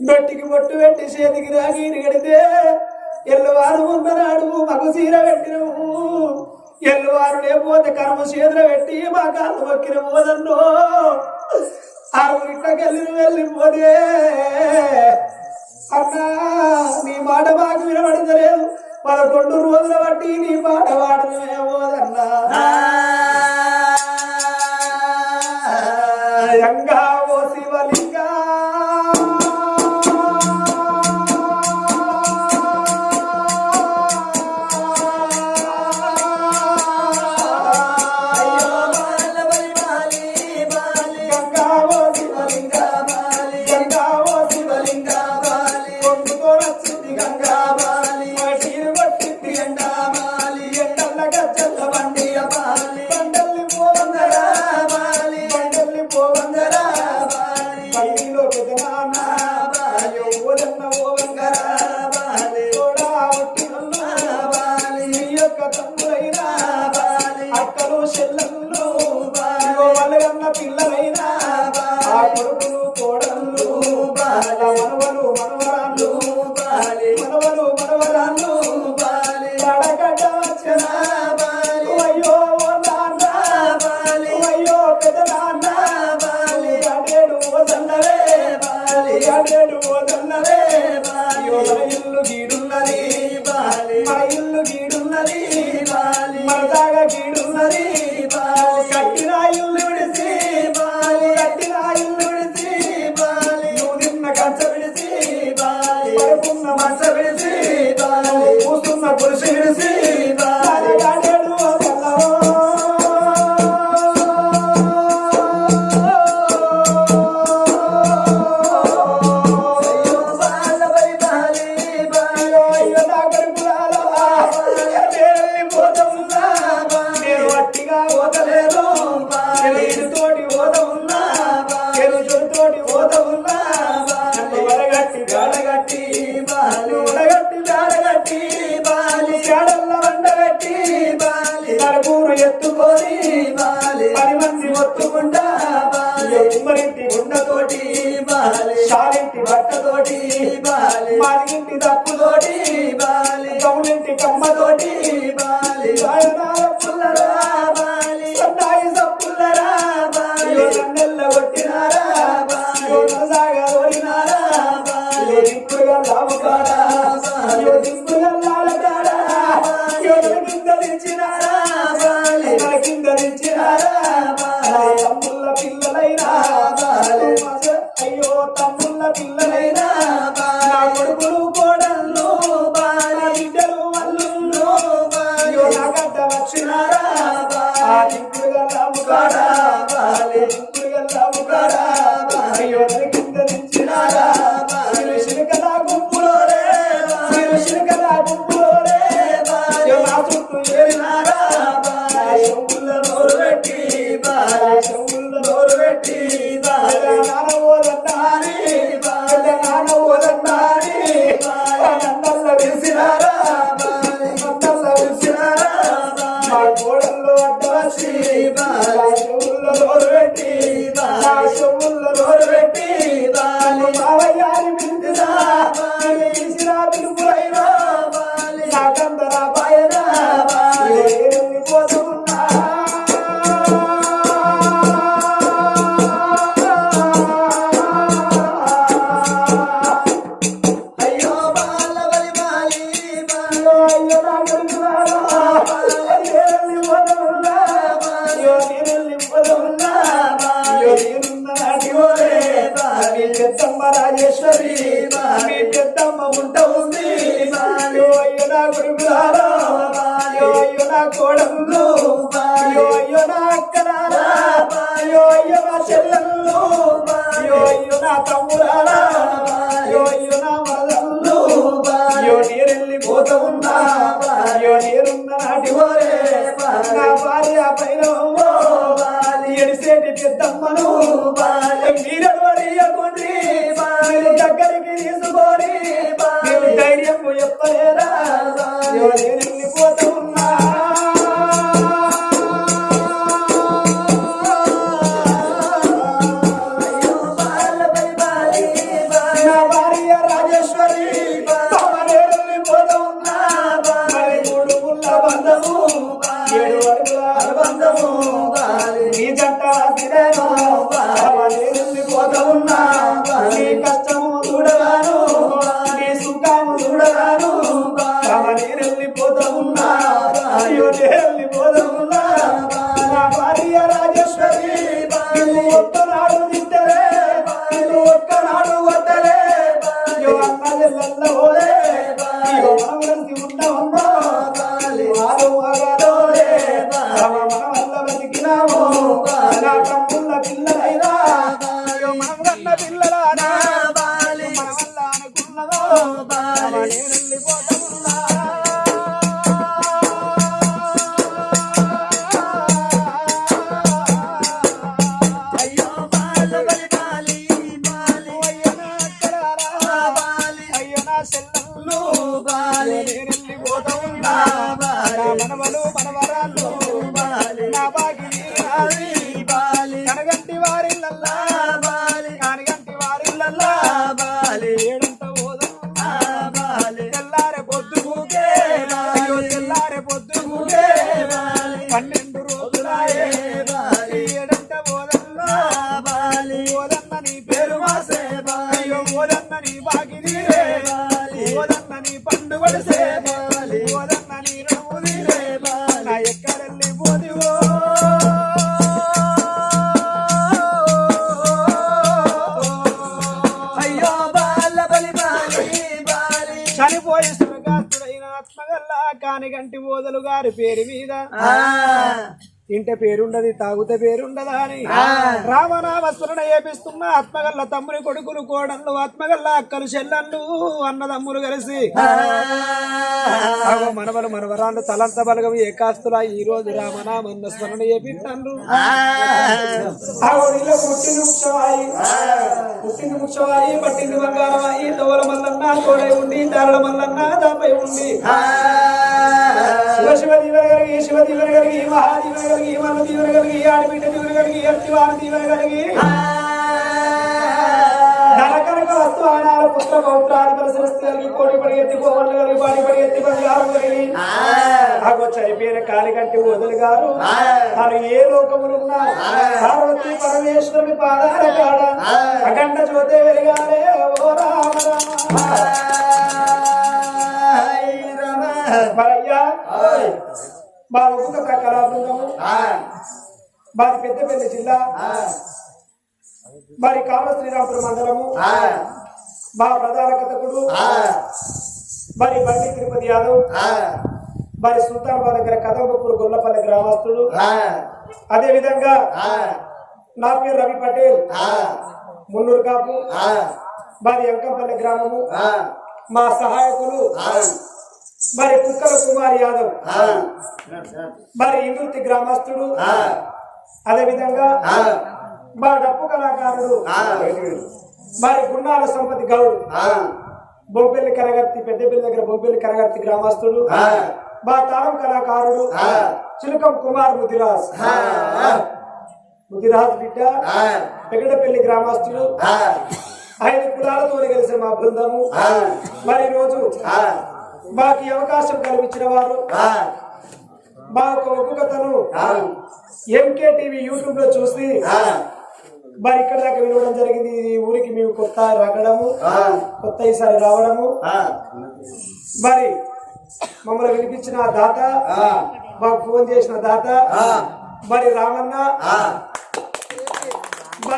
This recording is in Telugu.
నొట్టికి బొట్టు పెట్టి చేతికి రాగి కడితే ఎల్లువారు ముందనాడు మగ సీర పెట్టినవు ఎల్లువారు లేకపోతే కర్మ చేతులు పెట్టి మా కాళ్ళు మొక్కిన పోదన్నో ఆరుగురిట్లకెళ్ళి వెళ్ళిపోతే అన్నా నీ మాట మాకు వినబడతలేదు. పదకొండు రోజుల బట్టి నీ మాట వాడమే పోదన్నా పిల్లలైనా ఆ కొడుకులు కోడళ్ళు మనవలు మనవరాళ్ళు మనవలు మనవరాళ్ళు పడగడ్డ వచ్చిన అయ్యో ఓ నాన్న అయ్యో పెద్ద నాన్న అడేడు ఓ అడేడు ఓ కూస్తున్న ఎత్తుకొని పది మంది ఒత్తుకుంటా ఉమ్మరింటి గుండతోటి షాలింటి బట్టతోటి మాదింటి దప్పుతోటి గౌలింటి కమ్మతోటి సాయనాల Oh. నా కొడుకులారా, అయ్యో అయ్యో నా కోడళ్ళు అయ్యో అయ్యో నా అక్కలారా అయ్యో నా చెల్లెళ్ళు అయ్యో నా తమ్ములారా అయ్యో నా మరదళ్ళు అయ్యో నేరెళ్ళిపోతా ఉన్నా అయ్యో నేరున్న నాటి ఓరే నా భార్య పైన ఎడిసేటి పెద్దమ్మను. మీరెవరియకుండ్రి మీరు దగ్గరికి తీసుకొని ధైర్యం చెప్పలేరా లేదేమో నిరుసిపోత ఉన్నా. కష్టము చూడగాను నీ సుఖము చూడగాను నిరుల్లిపోత ఉన్నా. అయ్యో నిరుల్లిపోత ఉన్నా. నా భార్య రాజేశ్వరి మొత్తం బాలి నేనెళ్ళి మనవలు మనవరాళ్ళు నా కానిగంటి ఓదలు గారి పేరు మీద. తింటే పేరుండది తాగుతే పేరుండదా అని. రామనామ స్మరణ ఏపిస్తున్న ఆత్మగల్ల తమ్ముని కొడుకులు కోడళ్ళు ఆత్మగల్ల అక్కలు చెల్లళ్ళు అన్నదమ్ములు కలిసి. మనవలు మనవరాళ్ళు తలంత బలగం ఏకాస్తుల ఈ రోజు రామనామన్న స్మరణ నీలో పుట్టింది ముఖ్యమాయి పుట్టింది ముఖ్యమాయి పట్టింది బంగారమాయి తోల మల్లన్న తోడై ఉండి మల్లన్న దాపై ఉండి. శివ శివ దీవెన కలిగి శివ దీవెన కలిగి మహాదీవెన కలిగి మల్ల దీవెన కలిగి ఆడబిడ్డ దీవెన కలిగి అర్తివాన దీవెన కలిగి. నరకనక వస్తు ఆనాల పుత్ర పౌత్రాది పరిసరస్తు కలిగి కోడి పడి ఎత్తి పోవన్లు కలిగి పాడి పడి ఎత్తి బంగారం కలిగి. ఆగో చనిపోయిన కాలికంటి వదులు గారు తాను ఏ లోకములున్నా పార్వతి పరమేశ్వరుని పాదాల కాడ అఖండ జ్యోతి వెలిగాలే ఓ రామ రామ. మా ఒక్కొక్క కళా బృందము మాది పెద్దపల్లి జిల్లా. మరి కామ శ్రీరామపురం మండలము. మా ప్రధాన కథకుడు. మరి బండి తిరుపతి యాదవ్. మరి సుల్తానాబాద్ దగ్గర కదంబపూర్ గొల్లపల్లి గ్రామస్తుడు. అదే విధంగా నా పేరు రవి పటేల్. మున్నూరు కాపు. మాది అంకంపల్లి గ్రామము. మా సహాయకులు. మరి కుక్కల కుమార్ యాదవ్. మరి ఇందుర్తి గ్రామస్తుడు. అదే విధంగా మా డప్పు కళాకారుడు. మరి గున్నాల సంపతి గౌడ్. బొంపెల్లి కరగర్తి పెద్దపల్లి దగ్గర బొంపెల్లి కరగర్తి గ్రామస్తుడు. మా తాళం కళాకారుడు. చిలుకం కుమార్ ముదిరాజ్. ముదిరాజ్ బిడ్డ. పెగడపల్లి గ్రామస్తుడు. ఐదు కులాలతో కలిసిన మా బృందము. మరి ఈ రోజు మాకు అవకాశం కల్పించిన వారు. మా యొక్క ఒప్పుకతను ఎంకే టీవీ యూట్యూబ్లో చూసి మరి ఇక్కడ దాకా వినవడం జరిగింది. ఈ ఊరికి మేము కొత్త రాగడము కొత్త ఈసారి రావడము. మరి మమ్మల్ని వినిపించిన దాత మాకు ఫోన్ చేసిన దాత మరి రామన్న